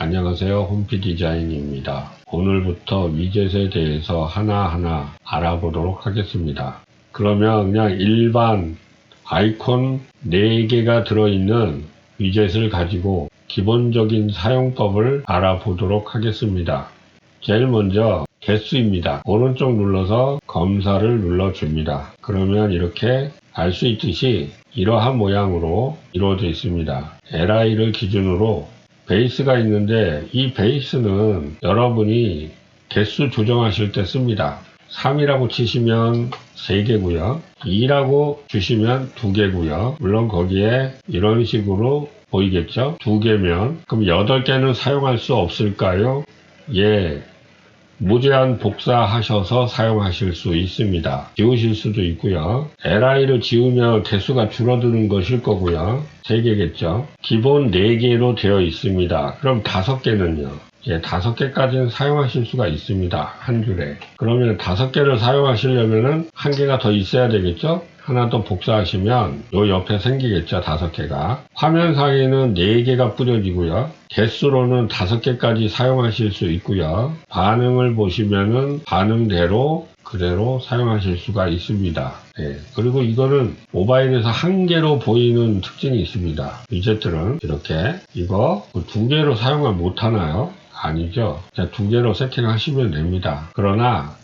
안녕하세요. 홈피 디자인입니다. 오늘부터 위젯에 대해서 하나하나 알아보도록 하겠습니다. 그러면 그냥 일반 아이콘 4개가 들어있는 위젯을 가지고 기본적인 사용법을 알아보도록 하겠습니다. 제일 먼저 개수입니다. 오른쪽 눌러서 검사를 눌러줍니다. 그러면 이렇게 알 수 있듯이 이러한 모양으로 이루어져 있습니다. LI를 기준으로 베이스가 있는데 이 베이스는 여러분이 개수 조정하실 때 씁니다. 3이라고 치시면 3개고요. 2라고 주시면 2개고요. 물론 거기에 이런 식으로 보이겠죠? 2개면 그럼 8개는 사용할 수 없을까요? 예. 무제한 복사하셔서 사용하실 수 있습니다. 지우실 수도 있고요. LI를 지우면 개수가 줄어드는 것일 거고요. 3개겠죠. 기본 4개로 되어 있습니다. 그럼 5개는요. 예, 5개까지는 사용하실 수가 있습니다. 한 줄에. 그러면 5개를 사용하시려면은 한 개가 더 있어야 되겠죠? 하나 더 복사하시면 요 옆에 생기겠죠. 5개가. 화면상에는 4개가 뿌려지고요. 개수로는 5개까지 사용하실 수 있고요. 반응을 보시면은 반응대로 그대로 사용하실 수가 있습니다. 예, 그리고 이거는 모바일에서 한 개로 보이는 특징이 있습니다. 위젯들은 이렇게 이거 두 개로 사용을 못 하나요? 아니죠. 그냥 두 개로 세팅하시면 됩니다. 그러나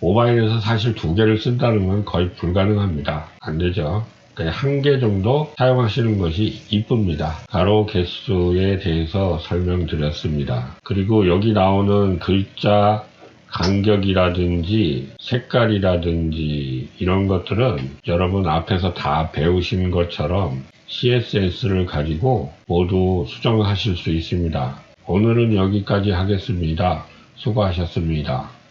모바일에서 사실 두 개를 쓴다는 건 거의 불가능합니다. 안 되죠. 그냥 한개 정도 사용하시는 것이 이쁩니다. 가로 개수에 대해서 설명드렸습니다. 그리고 여기 나오는 글자 간격이라든지 색깔이라든지 이런 것들은 여러분 앞에서 다 배우신 것처럼 CSS를 가지고 모두 수정하실 수 있습니다. 오늘은 여기까지 하겠습니다. 수고하셨습니다.